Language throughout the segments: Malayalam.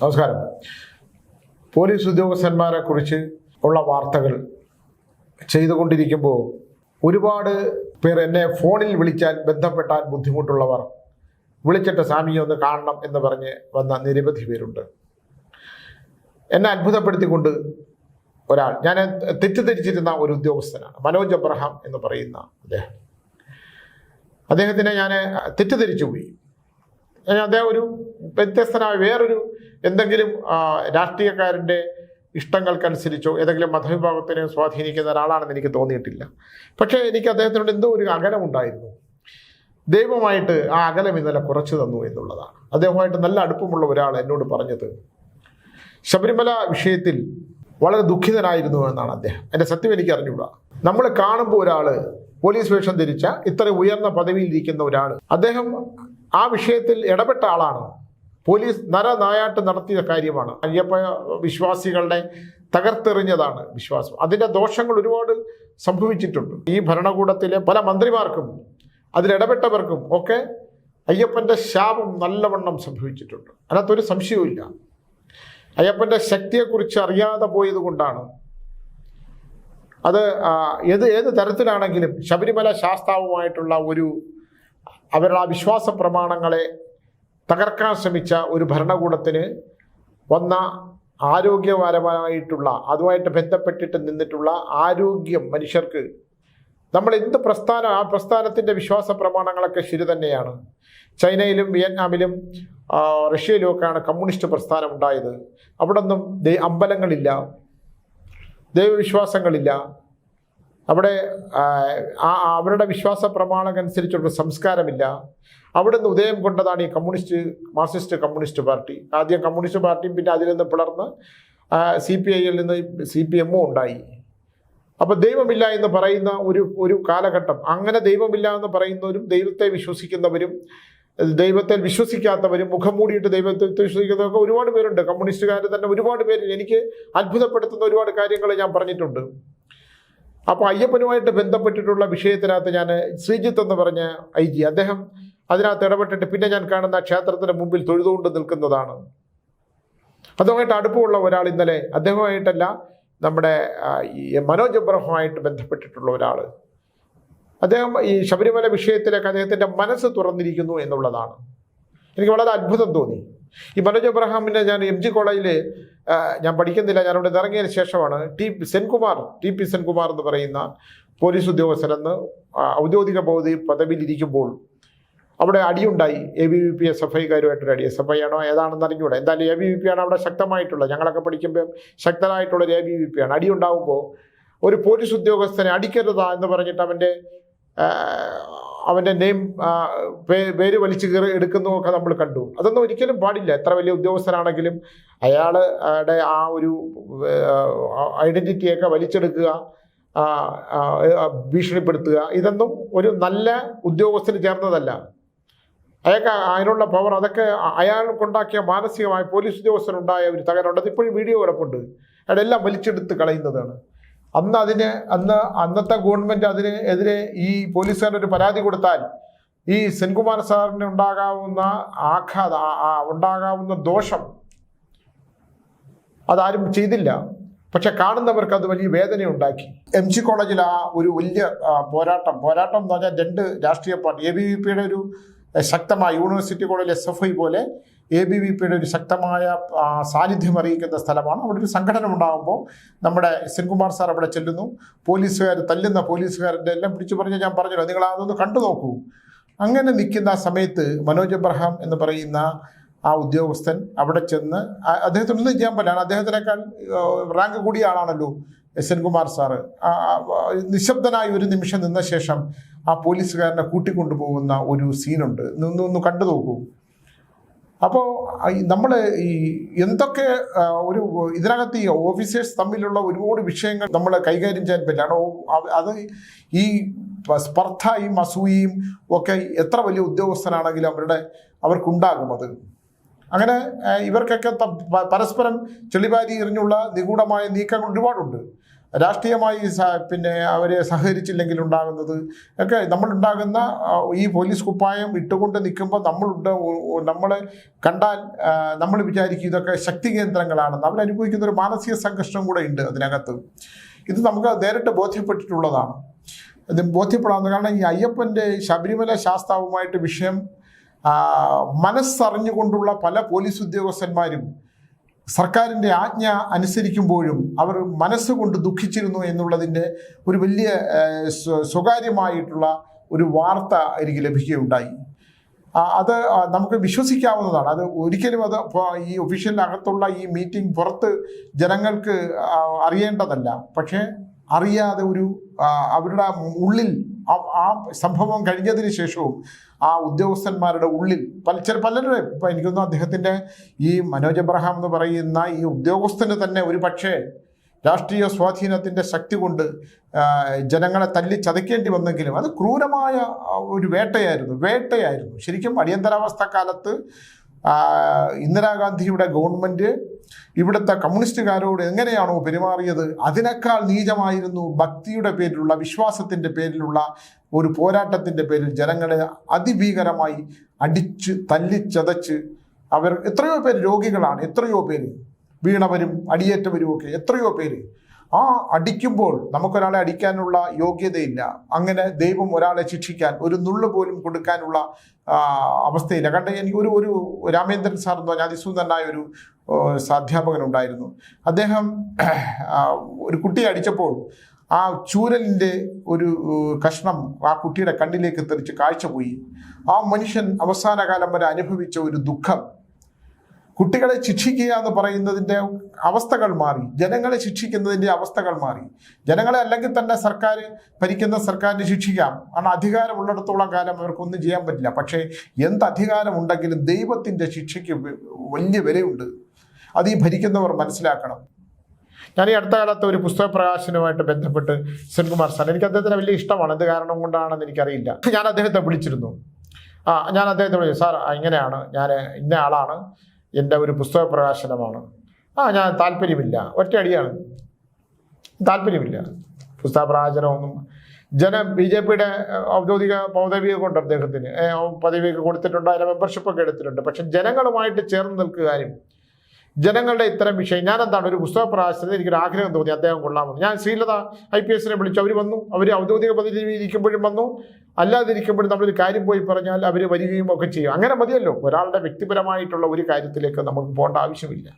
നമസ്കാരം. പോലീസ് ഉദ്യോഗസ്ഥന്മാരെ കുറിച്ച് ഉള്ള വാർത്തകൾ ചെയ്തുകൊണ്ടിരിക്കുമ്പോൾ ഒരുപാട് പേർ എന്നെ ഫോണിൽ വിളിച്ചാൽ ബന്ധപ്പെട്ടാൽ ബുദ്ധിമുട്ടുള്ളവർ വിളിച്ചിട്ട് സ്വാമിയെ ഒന്ന് കാണണം എന്ന് പറഞ്ഞ് വന്ന നിരവധി പേരുണ്ട്. എന്നെ അത്ഭുതപ്പെടുത്തിക്കൊണ്ട് ഒരാൾ ഞാൻ തെറ്റിദ്ധരിച്ചിരുന്ന ഒരു ഉദ്യോഗസ്ഥനാണ് മനോജ് അബ്രഹാം എന്ന് പറയുന്ന അദ്ദേഹം. അദ്ദേഹത്തിനെ ഞാൻ തെറ്റിദ്ധരിച്ചു പോയി അദ്ദേഹം ഒരു വ്യത്യസ്തനായ വേറൊരു എന്തെങ്കിലും രാഷ്ട്രീയക്കാരന്റെ ഇഷ്ടങ്ങൾക്കനുസരിച്ചോ ഏതെങ്കിലും മതവിഭാഗത്തിനെ സ്വാധീനിക്കുന്ന ഒരാളാണെന്ന് എനിക്ക് തോന്നിയിട്ടില്ല. പക്ഷേ എനിക്ക് അദ്ദേഹത്തിനോട് എന്തോ ഒരു അകലമുണ്ടായിരുന്നു. ദൈവമായിട്ട് ആ അകലം ഇന്നലെ കുറച്ചു തന്നു എന്നുള്ളതാണ്. അദ്ദേഹമായിട്ട് നല്ല അടുപ്പമുള്ള ഒരാൾ എന്നോട് പറഞ്ഞത് ശബരിമല വിഷയത്തിൽ വളരെ ദുഃഖിതനായിരുന്നു എന്നാണ് അദ്ദേഹം. എന്റെ സത്യം എനിക്ക് അറിഞ്ഞുകൂടാ? നമ്മൾ കാണുമ്പോൾ ഒരാൾ പോലീസ് വേഷം ധരിച്ച ഇത്ര ഉയർന്ന പദവിയിൽ ഇരിക്കുന്ന ഒരാൾ അദ്ദേഹം ആ വിഷയത്തിൽ ഇടപെട്ട ആളാണ്. പോലീസ് നരനായാട്ട് നടത്തിയ കാര്യമാണ്. അയ്യപ്പ വിശ്വാസികളുടെ തകർത്തെറിഞ്ഞതാണ് വിശ്വാസം. അതിന്റെ ദോഷങ്ങൾ ഒരുപാട് സംഭവിച്ചിട്ടുണ്ട്. ഈ ഭരണകൂടത്തിലെ പല മന്ത്രിമാർക്കും അതിലിടപെട്ടവർക്കും ഒക്കെ അയ്യപ്പന്റെ ശാപം നല്ലവണ്ണം സംഭവിച്ചിട്ടുണ്ട്. അതിനകത്തൊരു സംശയവുമില്ല. അയ്യപ്പന്റെ ശക്തിയെക്കുറിച്ച് അറിയാതെ പോയത് കൊണ്ടാണ് അത് ഏത് ഏത് തരത്തിലാണെങ്കിലും ശബരിമല ശാസ്താവുമായിട്ടുള്ള ഒരു അവരുടെ ആ വിശ്വാസ പ്രമാണങ്ങളെ തകർക്കാൻ ശ്രമിച്ച ഒരു ഭരണകൂടത്തിന് വന്ന ആരോഗ്യപരമായിട്ടുള്ള അതുമായിട്ട് ബന്ധപ്പെട്ടിട്ട് നിന്നിട്ടുള്ള ആരോഗ്യം മനുഷ്യർക്ക് നമ്മൾ എന്ത് പ്രസ്ഥാനം ആ പ്രസ്ഥാനത്തിന്റെ വിശ്വാസ പ്രമാണങ്ങളൊക്കെ ശരി തന്നെയാണ്. ചൈനയിലും വിയറ്റ്നാമിലും റഷ്യയിലുമൊക്കെയാണ് കമ്മ്യൂണിസ്റ്റ് പ്രസ്ഥാനം ഉണ്ടായത്. അവിടെ ഒന്നും അമ്പലങ്ങളില്ല ദൈവവിശ്വാസങ്ങളില്ല. അവിടെ അവരുടെ വിശ്വാസ പ്രമാണമനുസരിച്ചുള്ള സംസ്കാരമില്ല. അവിടെ നിന്ന് ഉദയം കൊണ്ടതാണ് ഈ കമ്മ്യൂണിസ്റ്റ് മാർക്സിസ്റ്റ് കമ്മ്യൂണിസ്റ്റ് പാർട്ടി. ആദ്യം കമ്മ്യൂണിസ്റ്റ് പാർട്ടിയും പിന്നെ അതിൽ നിന്ന് പിളർന്ന് സി പി ഐയിൽ നിന്ന് സി പി എമ്മും ഉണ്ടായി. അപ്പോൾ ദൈവമില്ല എന്ന് പറയുന്ന ഒരു ഒരു കാലഘട്ടം. അങ്ങനെ ദൈവമില്ല എന്ന് പറയുന്നവരും ദൈവത്തെ വിശ്വസിക്കുന്നവരും ദൈവത്തെ വിശ്വസിക്കാത്തവരും മുഖം മൂടിയിട്ട് ദൈവത്തെ വിശ്വസിക്കുന്നവരൊക്കെ ഒരുപാട് പേരുണ്ട്. കമ്മ്യൂണിസ്റ്റുകാർ തന്നെ ഒരുപാട് പേര് എനിക്ക് അത്ഭുതപ്പെടുത്തുന്ന ഒരുപാട് കാര്യങ്ങൾ ഞാൻ പറഞ്ഞിട്ടുണ്ട്. അപ്പോൾ അയ്യപ്പനുമായിട്ട് ബന്ധപ്പെട്ടിട്ടുള്ള വിഷയത്തിനകത്ത് ഞാൻ ശ്രീജിത്ത് എന്ന് പറഞ്ഞ ഐ ജി അദ്ദേഹം അതിനകത്ത് ഇടപെട്ടിട്ട് പിന്നെ ഞാൻ കാണുന്ന ക്ഷേത്രത്തിന് മുമ്പിൽ തൊഴുതുകൊണ്ട് നിൽക്കുന്നതാണ്. അതുമായിട്ട് അടുപ്പമുള്ള ഒരാൾ ഇന്നലെ അദ്ദേഹമായിട്ടല്ല നമ്മുടെ ഈ മനോജ് എബ്രഹുമായിട്ട് ബന്ധപ്പെട്ടിട്ടുള്ള ഒരാൾ. അദ്ദേഹം ഈ ശബരിമല വിഷയത്തിലേക്ക് അദ്ദേഹത്തിന്റെ മനസ്സ് തുറന്നിരിക്കുന്നു എന്നുള്ളതാണ്. എനിക്ക് വളരെ അത്ഭുതം തോന്നി. ഈ മനോജ് എബ്രഹാമിനെ ഞാൻ എം ജി കോളേജിൽ ഞാൻ പഠിക്കുന്നില്ല ഞാൻ അവിടെ ഇറങ്ങിയതിന് ശേഷമാണ് T P Senkumar T P Senkumar എന്ന് പറയുന്ന പോലീസ് ഉദ്യോഗസ്ഥനെന്ന് ഔദ്യോഗിക പദവി പദവിയിലിരിക്കുമ്പോൾ അവിടെ അടിയുണ്ടായി. A B V P S F ഐക്കാരുമായിട്ടൊരു അടി. എസ് എഫ് ഐ ആണോ ഏതാണെന്ന് അറിഞ്ഞൂടെ. എന്തായാലും എ ബി വി പി ആണ് അവിടെ ശക്തമായിട്ടുള്ളത്. ഞങ്ങളൊക്കെ പഠിക്കുമ്പോൾ ശക്തനായിട്ടുള്ള ഒരു എ ബി വി പി ആണ്. അടിയുണ്ടാകുമ്പോൾ ഒരു പോലീസ് ഉദ്യോഗസ്ഥനെ അടിക്കരുതാ എന്ന് പറഞ്ഞിട്ട് അവന്റെ അവന്റെ നെയിം പേര് വലിച്ചു കയറി എടുക്കുന്നതൊക്കെ നമ്മൾ കണ്ടു. അതൊന്നും ഒരിക്കലും പാടില്ല. എത്ര വലിയ ഉദ്യോഗസ്ഥനാണെങ്കിലും അയാളുടെ ആ ഒരു ഐഡന്റിറ്റിയൊക്കെ വലിച്ചെടുക്കുക ഭീഷണിപ്പെടുത്തുക ഇതൊന്നും ഒരു നല്ല ഉദ്യോഗസ്ഥന് ചേർന്നതല്ല. അയാൾക്ക് അതിനുള്ള പവർ അതൊക്കെ അയാൾക്കുണ്ടാക്കിയ മാനസികമായി പോലീസ് ഉദ്യോഗസ്ഥനുണ്ടായ ഒരു തകരുണ്ടത് അതിപ്പോഴും വീഡിയോ കിടപ്പുണ്ട്. അയാളെല്ലാം വലിച്ചെടുത്ത് കളയുന്നതാണ്. അന്ന് അതിന് അന്ന് അന്നത്തെ ഗവൺമെന്റ് അതിന് എതിരെ ഈ പോലീസുകാരൻ ഒരു പരാതി കൊടുത്താൽ ഈ സെൻകുമാർ സാറിന് ഉണ്ടാകാവുന്ന ആഘാത ഉണ്ടാകാവുന്ന ദോഷം അതാരും ചെയ്തില്ല. പക്ഷെ കാണുന്നവർക്ക് അത് വലിയ വേദന ഉണ്ടാക്കി എം ജി കോളേജിൽ ആ ഒരു വലിയ പോരാട്ടം പോരാട്ടം എന്ന് പറഞ്ഞാൽ രണ്ട് രാഷ്ട്രീയ പാർട്ടി എ ബി വി പിയുടെ ഒരു ശക്തമായ university college S F I പോലെ എ ബി വി പിയുടെ ഒരു ശക്തമായ സാന്നിധ്യം അറിയിക്കുന്ന സ്ഥലമാണ്. അവിടെ ഒരു സംഘടന ഉണ്ടാകുമ്പോൾ നമ്മുടെ സെൻകുമാർ സാർ അവിടെ ചെല്ലുന്നു. പോലീസുകാർ തല്ലുന്ന പോലീസുകാരുടെ എല്ലാം പിടിച്ചു പറഞ്ഞ് ഞാൻ പറഞ്ഞല്ലോ നിങ്ങൾ അതൊന്ന് കണ്ടു നോക്കൂ. അങ്ങനെ നിൽക്കുന്ന സമയത്ത് മനോജ് അബ്രഹാം എന്ന് പറയുന്ന ആ ഉദ്യോഗസ്ഥൻ അവിടെ ചെന്ന് അദ്ദേഹത്തിന് അദ്ദേഹത്തിനൊന്നും ചെയ്യാൻ പറ്റില്ല. അദ്ദേഹത്തിനേക്കാൾ റാങ്ക് കൂടിയ ആളാണല്ലോ എസ് എൻ കുമാർ സാറ്. നിശബ്ദനായി ഒരു നിമിഷം നിന്ന ശേഷം ആ പോലീസുകാരനെ കൂട്ടിക്കൊണ്ടുപോകുന്ന ഒരു സീനുണ്ട്. നിന്ന് ഒന്ന് കണ്ടു നോക്കൂ. അപ്പോൾ നമ്മൾ ഈ എന്തൊക്കെ ഒരു ഇതിനകത്ത് ഈ ഓഫീസേഴ്സ് തമ്മിലുള്ള ഒരുപാട് വിഷയങ്ങൾ നമ്മൾ കൈകാര്യം ചെയ്യാൻ പറ്റില്ല. അത് ഈ സ്പർദ്ധയും അസൂയയും ഒക്കെ എത്ര വലിയ ഉദ്യോഗസ്ഥനാണെങ്കിലും അവരുടെ അവർക്കുണ്ടാകും അത്. അങ്ങനെ ഇവർക്കൊക്കെ പരസ്പരം ചെളിവാരി എറിഞ്ഞുള്ള നിഗൂഢമായ നീക്കങ്ങൾ ഒരുപാടുണ്ട്. രാഷ്ട്രീയമായി പിന്നെ അവരെ സഹകരിച്ചില്ലെങ്കിൽ ഉണ്ടാകുന്നത് ഒക്കെ നമ്മളുണ്ടാകുന്ന ഈ പോലീസ് കുപ്പായം ഇട്ടുകൊണ്ട് നിൽക്കുമ്പോൾ നമ്മളുണ്ട് നമ്മളെ കണ്ടാൽ നമ്മൾ വിചാരിക്കും ഇതൊക്കെ ശക്തി കേന്ദ്രങ്ങളാണെന്ന്. അവരനുഭവിക്കുന്ന ഒരു മാനസിക സംഘർഷം കൂടെ ഉണ്ട് അതിനകത്ത്. ഇത് നമുക്ക് നേരിട്ട് ബോധ്യപ്പെട്ടിട്ടുള്ളതാണ്. ഇത് ബോധ്യപ്പെടാവുന്ന കാരണം ഈ അയ്യപ്പന്റെ ശബരിമല ശാസ്താവുമായിട്ട് വിഷയം മനസ്സറിഞ്ഞുകൊണ്ടുള്ള പല പോലീസ് ഉദ്യോഗസ്ഥന്മാരും സർക്കാരിന്റെ ആജ്ഞ അനുസരിക്കുമ്പോഴും അവർ മനസ്സുകൊണ്ട് ദുഃഖിച്ചിരുന്നു എന്നുള്ളതിന്റെ ഒരു വലിയ സ്വകാര്യമായിട്ടുള്ള ഒരു വാർത്ത എനിക്ക് ലഭിക്കുകയുണ്ടായി. അത് നമുക്ക് വിശ്വസിക്കാവുന്നതാണ്. അത് ഒരിക്കലും അത് ഈ ഒഫീഷ്യലിനകത്തുള്ള ഈ മീറ്റിംഗ് പുറത്ത് ജനങ്ങൾക്ക് അറിയേണ്ടതല്ല. പക്ഷേ അറിയാതെ ഒരു അവരുടെ ഉള്ളിൽ ആ- സംഭവം കഴിഞ്ഞതിന് ശേഷവും ആ ഉദ്യോഗസ്ഥന്മാരുടെ ഉള്ളിൽ പല ചില പലരുടെ ഇപ്പം എനിക്കൊന്നും അദ്ദേഹത്തിന്റെ ഈ മനോജ് അബ്രഹാം എന്ന് പറയുന്ന ഈ ഉദ്യോഗസ്ഥന് തന്നെ ഒരു പക്ഷേ രാഷ്ട്രീയ സ്വാധീനത്തിന്റെ ശക്തി കൊണ്ട് ജനങ്ങളെ തല്ലി ചതയ്ക്കേണ്ടി വന്നെങ്കിലും അത് ക്രൂരമായ ഒരു വേട്ടയായിരുന്നു വേട്ടയായിരുന്നു. ശരിക്കും അടിയന്തരാവസ്ഥ കാലത്ത് ഇന്ദിരാഗാന്ധിയുടെ ഗവൺമെന്റ് ഇവിടുത്തെ കമ്മ്യൂണിസ്റ്റുകാരോട് എങ്ങനെയാണോ പെരുമാറിയത് അതിനേക്കാൾ നീചമായിരുന്നു ഭക്തിയുടെ പേരിലുള്ള വിശ്വാസത്തിന്റെ പേരിലുള്ള ഒരു പോരാട്ടത്തിന്റെ പേരിൽ ജനങ്ങളെ അതിഭീകരമായി അടിച്ച് തല്ലിച്ചതച്ച് അവർ എത്രയോ പേര് രോഗികളാണ് എത്രയോ പേര് വീണവരും അടിയേറ്റവരും ഒക്കെ എത്രയോ പേര് ആ അടിക്കുമ്പോൾ നമുക്കൊരാളെ അടിക്കാനുള്ള യോഗ്യതയില്ല. അങ്ങനെ ദൈവം ഒരാളെ ശിക്ഷിക്കാൻ ഒരു നുള്ളു പോലും കൊടുക്കാനുള്ള അവസ്ഥയില്ല. കാരണം എനിക്ക് ഒരു ഒരു രാമേന്ദ്രൻ സാർ എന്ന് പറഞ്ഞാൽ അതിസുന്ദരനായ ഒരു അധ്യാപകനുണ്ടായിരുന്നു അദ്ദേഹം ഒരു കുട്ടിയെ അടിച്ചപ്പോൾ ആ ചൂരലിന്റെ ഒരു കഷ്ണം ആ കുട്ടിയുടെ കണ്ണിലേക്ക് തെറിച്ച് കാഴ്ച പോയി. ആ മനുഷ്യൻ അവസാന കാലം വരെ അനുഭവിച്ച ഒരു ദുഃഖം. കുട്ടികളെ ശിക്ഷിക്കുക എന്ന് പറയുന്നതിന്റെ അവസ്ഥകൾ മാറി. ജനങ്ങളെ ശിക്ഷിക്കുന്നതിന്റെ അവസ്ഥകൾ മാറി. ജനങ്ങളെ അല്ലെങ്കിൽ തന്നെ സർക്കാർ ഭരിക്കുന്ന സർക്കാരിനെ ശിക്ഷിക്കാം. കാരണം അധികാരമുള്ളിടത്തോളം കാലം അവർക്കൊന്നും ചെയ്യാൻ പറ്റില്ല. പക്ഷേ എന്ത് അധികാരമുണ്ടെങ്കിലും ദൈവത്തിന്റെ ശിക്ഷയ്ക്ക് വലിയ വിലയുണ്ട്. അത് ഈ ഭരിക്കുന്നവർ മനസ്സിലാക്കണം. ഞാൻ ഈ അടുത്ത കാലത്ത് ഒരു പുസ്തക പ്രകാശനവുമായിട്ട് ബന്ധപ്പെട്ട് സെൻകുമാർ സാർ എനിക്ക് അദ്ദേഹത്തിന് വലിയ ഇഷ്ടമാണ്. എന്ത് കാരണം കൊണ്ടാണെന്ന് എനിക്കറിയില്ല. ഞാൻ അദ്ദേഹത്തെ വിളിച്ചിരുന്നു. ആ ഞാൻ അദ്ദേഹത്തെ വിളിച്ചു. സാർ ഇങ്ങനെയാണ്. ഞാൻ ഇന്ന ആളാണ്. എന്റെ ഒരു പുസ്തക പ്രകാശനമാണ്. ആ ഞാൻ താല്പര്യമില്ല. ഒറ്റയടിയാണ് താല്പര്യമില്ല. പുസ്തക പ്രകാശനമൊന്നും. ജനം ബി ജെ പിയുടെ ഔദ്യോഗിക പദവിയൊക്കെ കൊണ്ട് അദ്ദേഹത്തിന്. പദവിയൊക്കെ കൊടുത്തിട്ടുണ്ട്. അതിന്റെ മെമ്പർഷിപ്പൊക്കെ എടുത്തിട്ടുണ്ട്. പക്ഷെ ജനങ്ങളുമായിട്ട് ചേർന്ന് നിൽക്കാനും ജനങ്ങളുടെ ഇത്തരം വിഷയം. ഞാൻ എന്താണ് ഒരു പുസ്തക പ്രകാശനത്തിന് എനിക്കൊരു ആഗ്രഹം തോന്നി. അദ്ദേഹം കൊള്ളാമെന്ന് ഞാൻ ശ്രീലത ഐ പി എസിനെ വിളിച്ചു അവർ വന്നു. അവർ ഔദ്യോഗിക പദവിയിൽ ഇരിക്കുമ്പോഴും വന്നു. അല്ലാതിരിക്കുമ്പോഴും നമ്മളൊരു കാര്യം പോയി പറഞ്ഞാൽ അവർ വരികയും ഒക്കെ ചെയ്യും. അങ്ങനെ മതിയല്ലോ. ഒരാളുടെ വ്യക്തിപരമായിട്ടുള്ള ഒരു കാര്യത്തിലേക്ക് നമുക്ക് പോകേണ്ട ആവശ്യമില്ല.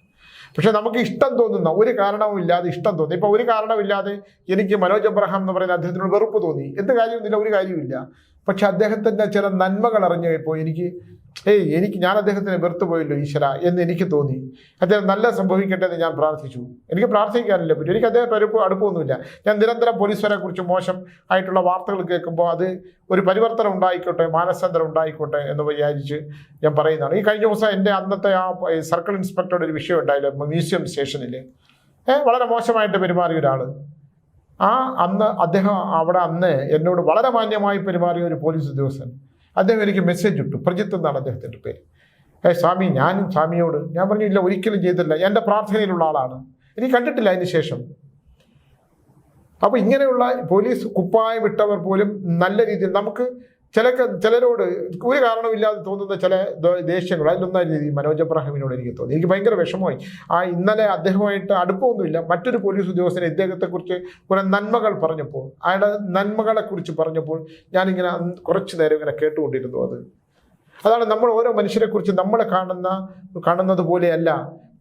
പക്ഷെ നമുക്ക് ഇഷ്ടം തോന്നുന്ന ഒരു കാരണവും ഇല്ലാതെ ഇഷ്ടം തോന്നി ഇപ്പോൾ ഒരു കാരണമില്ലാതെ എനിക്ക് മനോജ് അബ്രഹാം എന്ന് പറയുന്ന അദ്ദേഹത്തിനോട് വെറുപ്പ് തോന്നി. എന്ത് കാര്യമൊന്നുമില്ല ഒരു കാര്യമില്ല പക്ഷെ അദ്ദേഹത്തിന്റെ ചില നന്മകൾ അറിഞ്ഞു ഇപ്പോൾ എനിക്ക് ഏയ് എനിക്ക് ഞാൻ അദ്ദേഹത്തിന് വെറുത്തു പോയല്ലോ ഈശ്വര എന്ന് എനിക്ക് തോന്നി. അദ്ദേഹം നല്ല സംഭവിക്കട്ടെ എന്ന് ഞാൻ പ്രാർത്ഥിച്ചു. എനിക്ക് പ്രാർത്ഥിക്കാനില്ല പറ്റും. എനിക്ക് അദ്ദേഹത്തെ അടുപ്പ് അടുപ്പമൊന്നുമില്ല. ഞാൻ നിരന്തരം പോലീസുകാരെ കുറിച്ച് മോശം ആയിട്ടുള്ള വാർത്തകൾ കേൾക്കുമ്പോൾ അത് ഒരു പരിവർത്തനം ഉണ്ടായിക്കോട്ടെ മാനസാന്തരം ഉണ്ടായിക്കോട്ടെ എന്ന് വിചാരിച്ച് ഞാൻ പറയുന്നതാണ്. ഈ കഴിഞ്ഞ ദിവസം എന്റെ അന്നത്തെ ആ സർക്കിൾ ഇൻസ്പെക്ടറുടെ ഒരു വിഷയം ഉണ്ടായില്ല മ്യൂസിയം സ്റ്റേഷനിൽ വളരെ മോശമായിട്ട് പെരുമാറിയ ഒരാൾ ആ അന്ന് അദ്ദേഹം അവിടെ അന്ന് എന്നോട് വളരെ മാന്യമായി പെരുമാറിയ ഒരു പോലീസ് ഉദ്യോഗസ്ഥൻ. അദ്ദേഹം എനിക്ക് മെസ്സേജ് ഇട്ടു. പ്രജിത്ത് എന്നാണ് അദ്ദേഹത്തിന്റെ പേര്. ഏ സ്വാമി ഞാനും സ്വാമിയോട് ഞാൻ പറഞ്ഞു ഇല്ല ഒരിക്കലും ചെയ്തില്ല. എന്റെ പ്രാർത്ഥനയിലുള്ള ആളാണ്. എനിക്ക് കണ്ടിട്ടില്ല അതിന് ശേഷം. അപ്പോൾ ഇങ്ങനെയുള്ള പോലീസ് കുപ്പായ വിട്ടവർ പോലും നല്ല രീതിയിൽ നമുക്ക് ചില ചിലരോട് ഒരു കാരണമില്ലാതെ തോന്നുന്ന ചില ദേഷ്യങ്ങൾ അതിലൊന്നായ രീതി മനോജ് അബ്രാഹിമിനോട് എനിക്ക് തോന്നി. എനിക്ക് ഭയങ്കര വിഷമമായി. ആ ഇന്നലെ അദ്ദേഹമായിട്ട് അടുപ്പമൊന്നുമില്ല. മറ്റൊരു പോലീസ് ഉദ്യോഗസ്ഥനെ ഇദ്ദേഹത്തെക്കുറിച്ച് കുറെ നന്മകൾ പറഞ്ഞപ്പോൾ അയാളുടെ നന്മകളെക്കുറിച്ച് പറഞ്ഞപ്പോൾ ഞാനിങ്ങനെ കുറച്ച് നേരം ഇങ്ങനെ കേട്ടുകൊണ്ടിരുന്നു അത്. അതാണ് നമ്മൾ ഓരോ മനുഷ്യരെക്കുറിച്ച് നമ്മൾ കാണുന്ന കാണുന്നത് പോലെയല്ല.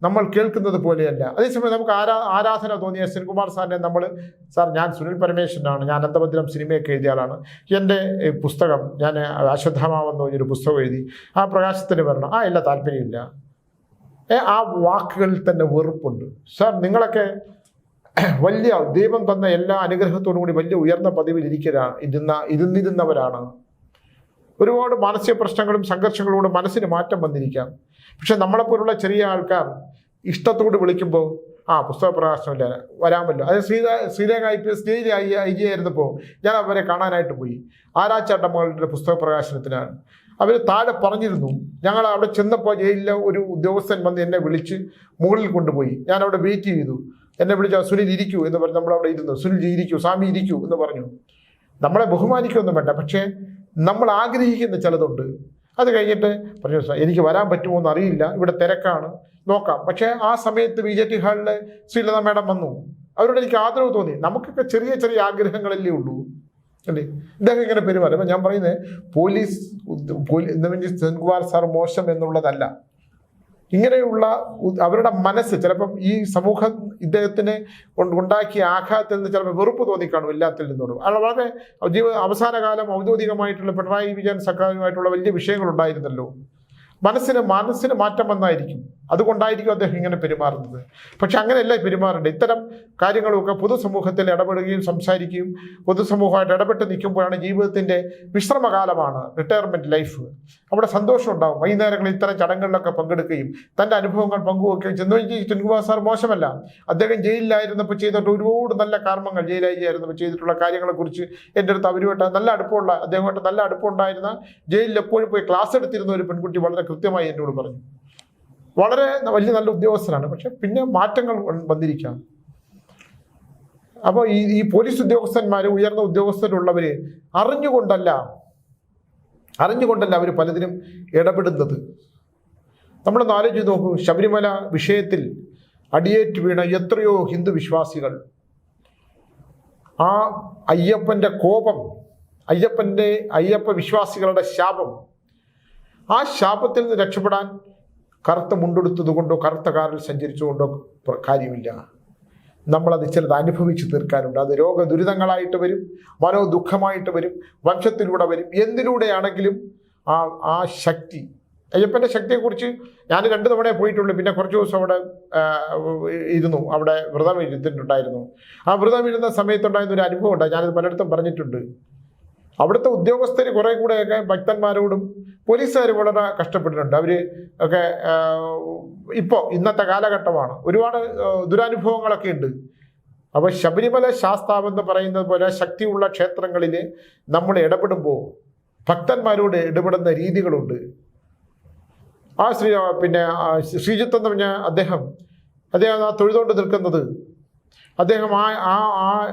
നമ്മൾ കേൾക്കുന്നത് പോലെയല്ല. അതേസമയം നമുക്ക് ആരാ ആരാധന തോന്നിയ സെൻകുമാർ സാറിനെ നമ്മൾ സാർ ഞാൻ സുനിൽ പരമേശ്വരനാണ്. ഞാൻ അന്തഭദ്രം സിനിമയൊക്കെ എഴുതിയ ആളാണ്. എന്റെ പുസ്തകം ഞാൻ അശ്വത്ഥമാവെന്ന് പറഞ്ഞൊരു പുസ്തകം എഴുതി ആ പ്രകാശത്തിന് വരണം. ആ ഇല്ല താല്പര്യമില്ല. ആ വാക്കുകളിൽ തന്നെ വെറുപ്പുണ്ട്. സാർ നിങ്ങളൊക്കെ വലിയ ദൈവം തന്ന എല്ലാ അനുഗ്രഹത്തോടും കൂടി വലിയ ഉയർന്ന പദവിയിൽ ഇരിക്കുന്ന ഇരുന്ന ഇരുന്നിരുന്നവരാണ്. ഒരുപാട് മാനസിക പ്രശ്നങ്ങളും സംഘർഷങ്ങളോട് മനസ്സിന് മാറ്റം വന്നിരിക്കാം. പക്ഷെ നമ്മളെപ്പോലുള്ള ചെറിയ ആൾക്കാർ ഇഷ്ടത്തോട് വിളിക്കുമ്പോൾ ആ പുസ്തക പ്രകാശനമില്ല വരാമല്ലോ. അത് Sreetha Sreerekha I P S stage I I G ആയിരുന്നപ്പോൾ ഞാൻ അവരെ കാണാനായിട്ട് പോയി. ആരാച്ചാട്ടമ്മകളുടെ പുസ്തക പ്രകാശനത്തിനാണ്. അവർ താഴെ പറഞ്ഞിരുന്നു ഞങ്ങൾ അവിടെ ചെന്നപ്പോൾ ജയിലിലെ ഒരു ഉദ്യോഗസ്ഥൻ വന്ന് എന്നെ വിളിച്ച് മുകളിൽ കൊണ്ടുപോയി. ഞാൻ അവിടെ വെയിറ്റ് ചെയ്തു. എന്നെ വിളിച്ച സുനിൽ ഇരിക്കൂ എന്ന് പറഞ്ഞ് നമ്മൾ അവിടെ ഇരുന്നു. സുനിൽ ഇരിക്കൂ സ്വാമി ഇരിക്കൂ എന്ന് പറഞ്ഞു. നമ്മളെ ബഹുമാനിക്കൊന്നും വേണ്ട. പക്ഷേ നമ്മൾ ആഗ്രഹിക്കുന്ന ചിലതുണ്ട്. അത് കഴിഞ്ഞിട്ട് പറഞ്ഞു എനിക്ക് വരാൻ പറ്റുമോ എന്ന് അറിയില്ല ഇവിടെ തിരക്കാണ്. നോക്കാം. പക്ഷേ ആ സമയത്ത് ബി ജെ ടി ഹാളിൽ ശ്രീലത മാഡം വന്നു. അവരോട് എനിക്ക് ആദരവ് തോന്നി. നമുക്കൊക്കെ ചെറിയ ചെറിയ ആഗ്രഹങ്ങളല്ലേ ഉള്ളൂ. അല്ലേ? ഇദ്ദേഹം ഇങ്ങനെ പെരുമാറും. ഞാൻ പറയുന്നത് പോലീസ് പോലീസ് സെൻകുമാർ സാർ മോശം എന്നുള്ളതല്ല. ഇങ്ങനെയുള്ള അവരുടെ മനസ്സ് ചിലപ്പം ഈ സമൂഹം ഇദ്ദേഹത്തിന് ഉണ്ടാക്കിയ ആഘാതത്തിൽ നിന്ന് ചിലപ്പോൾ വെറുപ്പ് തോന്നിക്കാണും എല്ലാത്തിൽ നിന്നോടും. അത് വളരെ ജീവ അവസാന കാലം ഔദ്യോഗികമായിട്ടുള്ള പിണറായി വിജയൻ സർക്കാരുമായിട്ടുള്ള വലിയ വിഷയങ്ങളുണ്ടായിരുന്നല്ലോ മനസ്സിന് മനസ്സിന് മാറ്റം വന്നായിരിക്കും. അതുകൊണ്ടായിരിക്കും അദ്ദേഹം ഇങ്ങനെ പെരുമാറുന്നത്. പക്ഷെ അങ്ങനെയല്ല പെരുമാറേണ്ടത്. ഇത്തരം കാര്യങ്ങളൊക്കെ പൊതുസമൂഹത്തിൽ ഇടപെടുകയും സംസാരിക്കുകയും പൊതുസമൂഹമായിട്ട് ഇടപെട്ട് നിൽക്കുമ്പോഴാണ് ജീവിതത്തിന്റെ വിശ്രമകാലമാണ് റിട്ടയർമെന്റ് ലൈഫ് അവിടെ സന്തോഷം ഉണ്ടാവും. വൈകുന്നേരങ്ങളിൽ ഇത്തരം ചടങ്ങുകളിലൊക്കെ പങ്കെടുക്കുകയും തന്റെ അനുഭവങ്ങൾ പങ്കുവെക്കുകയും ചെന്നുവെങ്കിൽ ചെന്നുകുമാർ സാർ മോശമല്ല. അദ്ദേഹം ജയിലിലായിരുന്നപ്പോൾ ചെയ്തിട്ട് ഒരുപാട് നല്ല കർമ്മങ്ങൾ ജയിലായിരുന്നപ്പോൾ ചെയ്തിട്ടുള്ള കാര്യങ്ങളെക്കുറിച്ച് എന്റെ അടുത്ത് അവരുമായിട്ട് നല്ല അടുപ്പമുള്ള അദ്ദേഹമായിട്ട് നല്ല അടുപ്പമുണ്ടായിരുന്ന ജയിലിൽ എപ്പോഴും പോയി ക്ലാസ് എടുത്തിരുന്ന ഒരു പെൺകുട്ടി വളരെ കൃത്യമായി എന്നോട് പറഞ്ഞു. വളരെ വലിയ നല്ല ഉദ്യോഗസ്ഥനാണ്. പക്ഷെ പിന്നെ മാറ്റങ്ങൾ വന്നിരിക്കുകയാണ്. വന്നിരിക്കാം അപ്പോൾ ഈ ഈ പോലീസ് ഉദ്യോഗസ്ഥന്മാർ ഉയർന്ന ഉദ്യോഗസ്ഥരുള്ളവർ അറിഞ്ഞുകൊണ്ടല്ല അറിഞ്ഞുകൊണ്ടല്ല അവർ പലതിനും ഇടപെടുന്നത്. നമ്മൾ ആലോചിച്ച് നോക്കൂ ശബരിമല വിഷയത്തിൽ അടിയേറ്റ് വീണ എത്രയോ ഹിന്ദു വിശ്വാസികൾ. ആ അയ്യപ്പന്റെ കോപം അയ്യപ്പന്റെ അയ്യപ്പ വിശ്വാസികളുടെ ശാപം ആ ശാപത്തിൽ നിന്ന് രക്ഷപ്പെടാൻ കറുത്ത മുണ്ടെടുത്തത് കൊണ്ടോ കറുത്ത കാറിൽ സഞ്ചരിച്ചുകൊണ്ടോ കാര്യമില്ല. നമ്മളത് ചിലത് അനുഭവിച്ച് തീർക്കാനുണ്ട്. അത് രോഗ ദുരിതങ്ങളായിട്ട് വരും മനോദുഃഖമായിട്ട് വരും വംശത്തിലൂടെ വരും. എന്തിലൂടെയാണെങ്കിലും ആ ആ ശക്തി അയ്യപ്പന്റെ ശക്തിയെക്കുറിച്ച് ഞാൻ രണ്ട് തവണ പോയിട്ടുള്ളൂ പിന്നെ കുറച്ച് ദിവസം അവിടെ ഇരുന്നു. അവിടെ വ്രതം ഇരുത്തിട്ടുണ്ടായിരുന്നു ആ വ്രതം ഇരുന്ന സമയത്തുണ്ടായിരുന്ന ഒരു അനുഭവം ഉണ്ടായി ഞാനിത് പലയിടത്തും പറഞ്ഞിട്ടുണ്ട്. അവിടുത്തെ ഉദ്യോഗസ്ഥർ കുറെ കൂടെയൊക്കെ ഭക്തന്മാരോടും പോലീസുകാർ വളരെ കഷ്ടപ്പെട്ടിട്ടുണ്ട്. അവർ ഒക്കെ ഇപ്പോൾ ഇന്നത്തെ കാലഘട്ടമാണ്. ഒരുപാട് ദുരനുഭവങ്ങളൊക്കെ ഉണ്ട്. അപ്പോൾ ശബരിമല ശാസ്താവ് എന്ന് പറയുന്നത് പോലെ ശക്തിയുള്ള ക്ഷേത്രങ്ങളിൽ നമ്മൾ ഇടപെടുമ്പോൾ ഭക്തന്മാരോട് ഇടപെടുന്ന രീതികളുണ്ട്. ആ ശ്രീ പിന്നെ ശ്രീജിത്ത് എന്ന് പറഞ്ഞ അദ്ദേഹം അദ്ദേഹം ആ തൊഴുതുകൊണ്ട് നിൽക്കുന്നത് അദ്ദേഹം ആ ആ ആ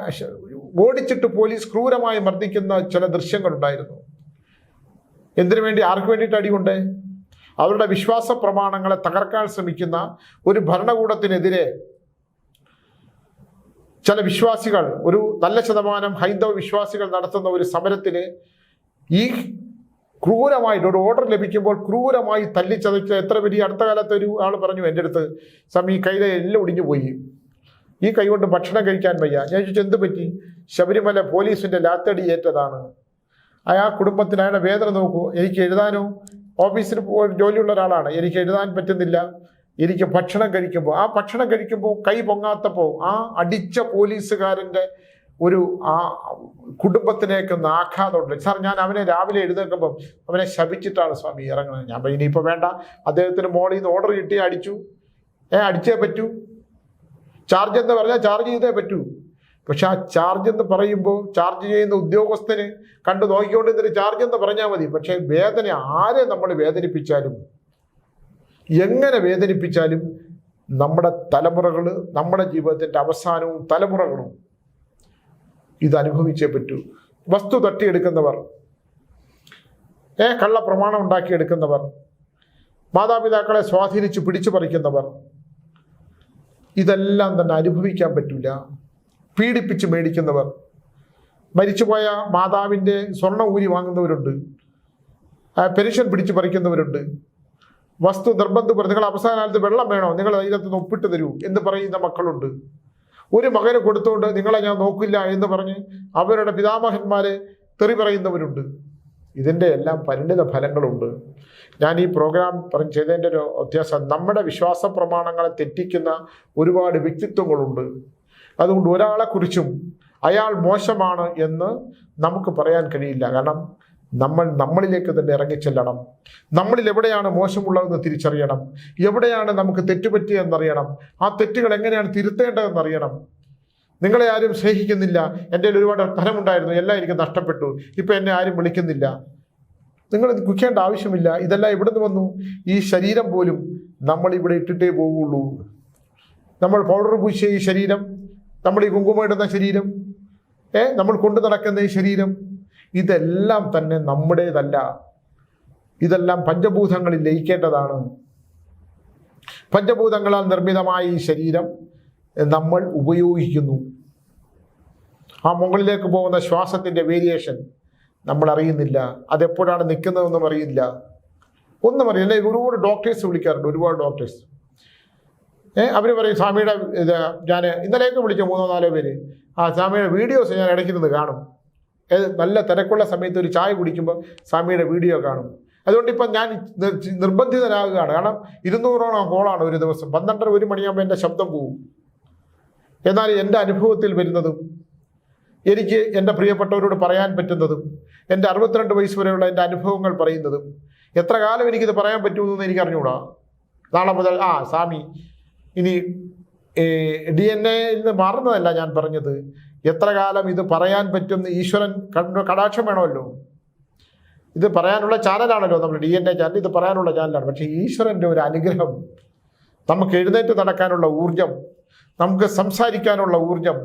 ഓടിച്ചിട്ട് പോലീസ് ക്രൂരമായി മർദ്ദിക്കുന്ന ചില ദൃശ്യങ്ങളുണ്ടായിരുന്നു. എന്തിനു വേണ്ടി? ആർക്ക് വേണ്ടിയിട്ട് അടിയുണ്ട്? അവരുടെ വിശ്വാസ പ്രമാണങ്ങളെ തകർക്കാൻ ശ്രമിക്കുന്ന ഒരു ഭരണകൂടത്തിനെതിരെ ചില വിശ്വാസികൾ ഒരു നല്ല ശതമാനം ഹൈന്ദവ വിശ്വാസികൾ നടത്തുന്ന ഒരു സമരത്തിന് ഈ ക്രൂരമായിട്ട് ഒരു ഓർഡർ ലഭിക്കുമ്പോൾ ക്രൂരമായി തല്ലിച്ചതച്ച എത്ര വലിയ അടുത്ത കാലത്ത് ഒരു ആൾ പറഞ്ഞു എന്റെ അടുത്ത് സമീ കയ്യിലെ എല്ലാം ഒടിഞ്ഞു പോയി. ഈ കൈകൊണ്ട് ഭക്ഷണം കഴിക്കാൻ വയ്യ. ഞാൻ ചോദിച്ചു എന്ത് പറ്റി? ശബരിമല പോലീസിന്റെ ലാത്തടി ഏറ്റതാണ്. ആ കുടുംബത്തിന് അയാളുടെ വേദന നോക്കൂ. എനിക്ക് എഴുതാനോ ഓഫീസിൽ ജോലിയുള്ള ഒരാളാണ്. എനിക്ക് എഴുതാൻ പറ്റുന്നില്ല. എനിക്ക് ഭക്ഷണം കഴിക്കുമ്പോൾ ആ ഭക്ഷണം കഴിക്കുമ്പോൾ കൈ പൊങ്ങാത്തപ്പോൾ ആ അടിച്ച പോലീസുകാരന്റെ ഒരു ആ കുടുംബത്തിലേക്ക് ആഘാതമുണ്ട്. സാർ ഞാൻ അവനെ രാവിലെ എഴുന്നേൽക്കുമ്പോൾ അവനെ ശപിച്ചിട്ടാണ് സ്വാമി ഇറങ്ങുന്നത്. ഞാൻ ഇനിയിപ്പോൾ വേണ്ട. അദ്ദേഹത്തിന് മോളിൽ നിന്ന് ഓർഡർ കിട്ടി അടിച്ചു. ഏ അടിച്ചേ പറ്റൂ. ചാർജ് എന്ന് പറഞ്ഞാൽ ചാർജ് ചെയ്തേ പറ്റൂ. പക്ഷെ ആ ചാർജ് എന്ന് പറയുമ്പോൾ ചാർജ് ചെയ്യുന്ന ഉദ്യോഗസ്ഥന് കണ്ടു നോക്കിക്കൊണ്ടിരുന്നൊരു ചാർജ് എന്ന് പറഞ്ഞാൽ മതി. പക്ഷേ വേദന ആരെ നമ്മൾ വേദനിപ്പിച്ചാലും എങ്ങനെ വേദനിപ്പിച്ചാലും നമ്മുടെ തലമുറകൾ നമ്മുടെ ജീവിതത്തിന്റെ അവസാനവും തലമുറകളും ഇത് അനുഭവിച്ചേ പറ്റൂ. വസ്തു തട്ടിയെടുക്കുന്നവർ ഏ കള്ള പ്രമാണം ഉണ്ടാക്കിയെടുക്കുന്നവർ മാതാപിതാക്കളെ സ്വാധീനിച്ച് പിടിച്ചു പറിക്കുന്നവർ ഇതെല്ലാം തന്നെ അനുഭവിക്കാൻ പറ്റില്ല പീഡിപ്പിച്ച് മേടിക്കുന്നവർ. മരിച്ചുപോയ മാതാവിന്റെ സ്വർണ ഊരി വാങ്ങുന്നവരുണ്ട്. പെൻഷൻ പിടിച്ച് പറിക്കുന്നവരുണ്ട്. വസ്തു നിർബന്ധം നിങ്ങൾ അവസാന കാലത്ത് വെള്ളം വേണോ? നിങ്ങൾ അതിനകത്ത് ഒപ്പിട്ട് തരൂ എന്ന് പറയുന്ന മക്കളുണ്ട്. ഒരു മകന് കൊടുത്തുകൊണ്ട് നിങ്ങളെ ഞാൻ നോക്കില്ല എന്ന് പറഞ്ഞ് അവരുടെ പിതാമഹന്മാരെ തെറി പറയുന്നവരുണ്ട്. ഇതിന്റെ എല്ലാം പരിണിത ഫലങ്ങളുണ്ട്. ഞാൻ ഈ പ്രോഗ്രാം പറഞ്ഞ് ചെയ്തതിന്റെ ഒരു വ്യത്യാസം നമ്മുടെ വിശ്വാസ പ്രമാണങ്ങളെ തെറ്റിക്കുന്ന ഒരുപാട് വ്യക്തിത്വങ്ങളുണ്ട്. അതുകൊണ്ട് ഒരാളെക്കുറിച്ചും അയാൾ മോശമാണ് എന്ന് നമുക്ക് പറയാൻ കഴിയില്ല. കാരണം നമ്മൾ നമ്മളിലേക്ക് തന്നെ ഇറങ്ങിച്ചെല്ലണം നമ്മളിൽ എവിടെയാണ് മോശമുള്ളതെന്ന് തിരിച്ചറിയണം. എവിടെയാണ് നമുക്ക് തെറ്റുപറ്റിയതെന്നറിയണം. ആ തെറ്റുകൾ എങ്ങനെയാണ് തിരുത്തേണ്ടതെന്നറിയണം. നിങ്ങളെ ആരും സ്നേഹിക്കുന്നില്ല. എന്റെ ഒരുപാട് ധനമുണ്ടായിരുന്നു. എല്ലാം എനിക്ക് നഷ്ടപ്പെട്ടു. ഇപ്പം എന്നെ ആരും വിളിക്കുന്നില്ല. നിങ്ങൾ ദുഃഖിക്കേണ്ട ആവശ്യമില്ല. ഇതെല്ലാം എവിടെ നിന്ന് വന്നു? ഈ ശരീരം പോലും നമ്മൾ ഇവിടെ ഇട്ടിട്ടേ പോവുള്ളൂ. നമ്മൾ പൗഡർ പൂശിയ ഈ ശരീരം നമ്മൾ ഈ കുങ്കുമയിടുന്ന ശരീരം ഏ നമ്മൾ കൊണ്ടു നടക്കുന്ന ഈ ശരീരം ഇതെല്ലാം തന്നെ നമ്മുടേതല്ല. ഇതെല്ലാം പഞ്ചഭൂതങ്ങളിൽ ലയിക്കേണ്ടതാണ്. പഞ്ചഭൂതങ്ങളാൽ നിർമ്മിതമായ ഈ ശരീരം നമ്മൾ ഉപയോഗിക്കുന്നു. ആ മുകളിലേക്ക് പോകുന്ന ശ്വാസത്തിന്റെ വേരിയേഷൻ നമ്മൾ അറിയുന്നില്ല. അതെപ്പോഴാണ് നിൽക്കുന്നതെന്നും അറിയില്ല. ഒന്നും അറിയില്ല. ഒരുപാട് ഡോക്ടേഴ്സ് വിളിക്കാറുണ്ട്. ഒരുപാട് ഡോക്ടേഴ്സ് അവർ പറയും സ്വാമിയുടെ ഇത് ഞാൻ ഇന്നലെയൊക്കെ വിളിച്ച മൂന്നോ നാലോ പേര്. ആ സ്വാമിയുടെ വീഡിയോസ് ഞാൻ ഇടയ്ക്കിരുന്ന് കാണും. നല്ല തിരക്കുള്ള സമയത്ത് ഒരു ചായ കുടിക്കുമ്പോൾ സ്വാമിയുടെ വീഡിയോ കാണും. അതുകൊണ്ട് ഇപ്പം ഞാൻ നിർ- നിർബന്ധിതനാകുകയാണ്. കാരണം ഇരുന്നൂറോളം കോളാണ് ഒരു ദിവസം. പന്ത്രണ്ടര ഒരു മണിയാകുമ്പോൾ എന്റെ ശബ്ദം പോവും. എന്നാൽ എന്റെ അനുഭവത്തിൽ വരുന്നതും എനിക്ക് എന്റെ പ്രിയപ്പെട്ടവരോട് പറയാൻ പറ്റുന്നതും എന്റെ അറുപത്തിരണ്ട് വയസ്സ് വരെയുള്ള എന്റെ അനുഭവങ്ങൾ പറയുന്നതും എത്ര കാലം എനിക്കിത് പറയാൻ പറ്റുമെന്ന് എനിക്ക് അറിഞ്ഞുകൂടാ? നാളെ മുതൽ ആ സ്വാമി ഇനി ഡി എൻ എയിൽ നിന്ന് മാറുന്നതല്ല ഞാൻ പറഞ്ഞത്. എത്ര കാലം ഇത് പറയാൻ പറ്റും ഈശ്വരൻ കണ്ട കടാക്ഷം വേണമല്ലോ. ഇത് പറയാനുള്ള ചാനലാണല്ലോ നമ്മൾ ഡി എൻ എ ചാനൽ ഇത് പറയാനുള്ള ചാനലാണ്. പക്ഷേ ഈശ്വരന്റെ ഒരു അനുഗ്രഹം നമുക്ക് എഴുന്നേറ്റ് നടക്കാനുള്ള ഊർജം നമുക്ക് സംസാരിക്കാനുള്ള ഊർജം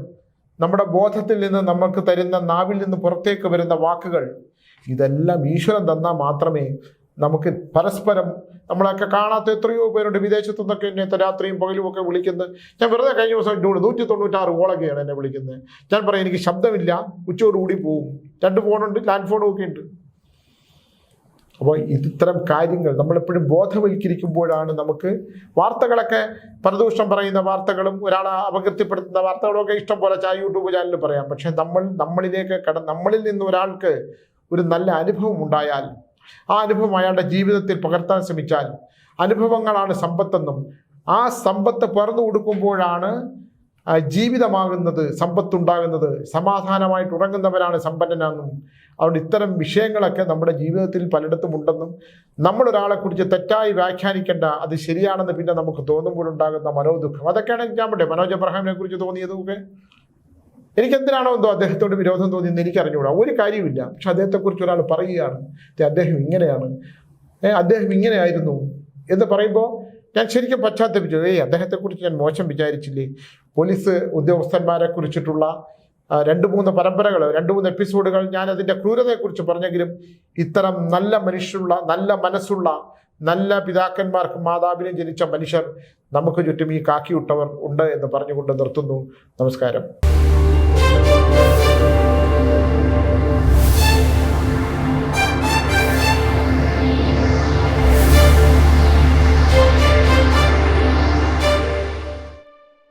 നമ്മുടെ ബോധത്തിൽ നിന്ന് നമുക്ക് തരുന്ന നാവിൽ നിന്ന് പുറത്തേക്ക് വരുന്ന വാക്കുകൾ ഇതെല്ലാം ഈശ്വരൻ തന്നാൽ മാത്രമേ നമുക്ക് പരസ്പരം നമ്മളൊക്കെ കാണാത്ത എത്രയോ പേരുണ്ട് വിദേശത്തു നിന്നൊക്കെ എന്നെ രാത്രിയും പകലും ഒക്കെ വിളിക്കുന്നത് ഞാൻ വെറുതെ കഴിഞ്ഞ ദിവസം എന്നോട് നൂറ്റി തൊണ്ണൂറ്റാറ് കോളൊക്കെയാണ് എന്നെ വിളിക്കുന്നത്. ഞാൻ പറയും എനിക്ക് ശബ്ദമില്ല ഉച്ചയോടുകൂടി പോവും. രണ്ട് ഫോണുണ്ട് ലാൻഡ് ഫോണും ഒക്കെ ഉണ്ട്. അപ്പോൾ ഇത്തരം കാര്യങ്ങൾ നമ്മളെപ്പോഴും ബോധവൽക്കരിക്കുമ്പോഴാണ് നമുക്ക് വാർത്തകളൊക്കെ പരദൂഷണം പറയുന്ന വാർത്തകളും ഒരാളെ അപകീർത്തിപ്പെടുത്തുന്ന വാർത്തകളൊക്കെ ഇഷ്ടം പോലെ ചായ യൂട്യൂബ് ചാനലിൽ പറയാം. പക്ഷെ നമ്മൾ നമ്മളിലേക്ക് കട നമ്മളിൽ നിന്ന് ഒരാൾക്ക് ഒരു നല്ല അനുഭവം ഉണ്ടായാൽ ആ അനുഭവം അയാളുടെ ജീവിതത്തിൽ പകർത്താൻ ശ്രമിച്ചാൽ അനുഭവങ്ങളാണ് സമ്പത്തെന്നും ആ സമ്പത്ത് പകർന്നു കൊടുക്കുമ്പോഴാണ് ജീവിതമാകുന്നത് സമ്പത്തുണ്ടാകുന്നത് സമാധാനമായിട്ട് ഉറങ്ങുന്നവരാണ് സമ്പന്നനെന്നും അതുകൊണ്ട് ഇത്തരം വിഷയങ്ങളൊക്കെ നമ്മുടെ ജീവിതത്തിൽ പലയിടത്തും ഉണ്ടെന്നും നമ്മളൊരാളെക്കുറിച്ച് തെറ്റായി വ്യാഖ്യാനിക്കേണ്ട അത് ശരിയാണെന്ന് പിന്നെ നമുക്ക് തോന്നുമ്പോഴുണ്ടാകുന്ന മനോദുഃഖം. അതൊക്കെയാണ് ഞാൻ പറ്റേ മനോജ് അബ്രഹാമിനെ കുറിച്ച് തോന്നിയതൊക്കെ എനിക്കെന്തിനാണോ എന്തോ അദ്ദേഹത്തോട് വിരോധം തോന്നിയെന്ന് എനിക്ക് അറിഞ്ഞുകൂടാ ഒരു കാര്യമില്ല പക്ഷെ അദ്ദേഹത്തെക്കുറിച്ച് ഒരാൾ പറയുകയാണ് അദ്ദേഹം ഇങ്ങനെയാണ്. അദ്ദേഹം ഇങ്ങനെയായിരുന്നു എന്ന് പറയുമ്പോൾ ഞാൻ ശരിക്കും പശ്ചാത്തപിച്ചു. ഏയ് അദ്ദേഹത്തെക്കുറിച്ച് ഞാൻ മോശം വിചാരിച്ചില്ലേ? പോലീസ് ഉദ്യോഗസ്ഥന്മാരെ കുറിച്ചിട്ടുള്ള രണ്ട് മൂന്ന് പരമ്പരകൾ രണ്ട് മൂന്ന് എപ്പിസോഡുകൾ ഞാൻ അതിന്റെ ക്രൂരതയെക്കുറിച്ച് പറഞ്ഞെങ്കിലും ഇത്തരം നല്ല മനുഷ്യരുള്ള നല്ല മനസ്സുള്ള നല്ല പിതാക്കന്മാർക്ക് മാതാവിനെ ജനിച്ച മനുഷ്യർ നമുക്ക് ചുറ്റും ഈ കാക്കിയുട്ടവർ ഉണ്ട് എന്ന് പറഞ്ഞുകൊണ്ട് നിർത്തുന്നു. നമസ്കാരം.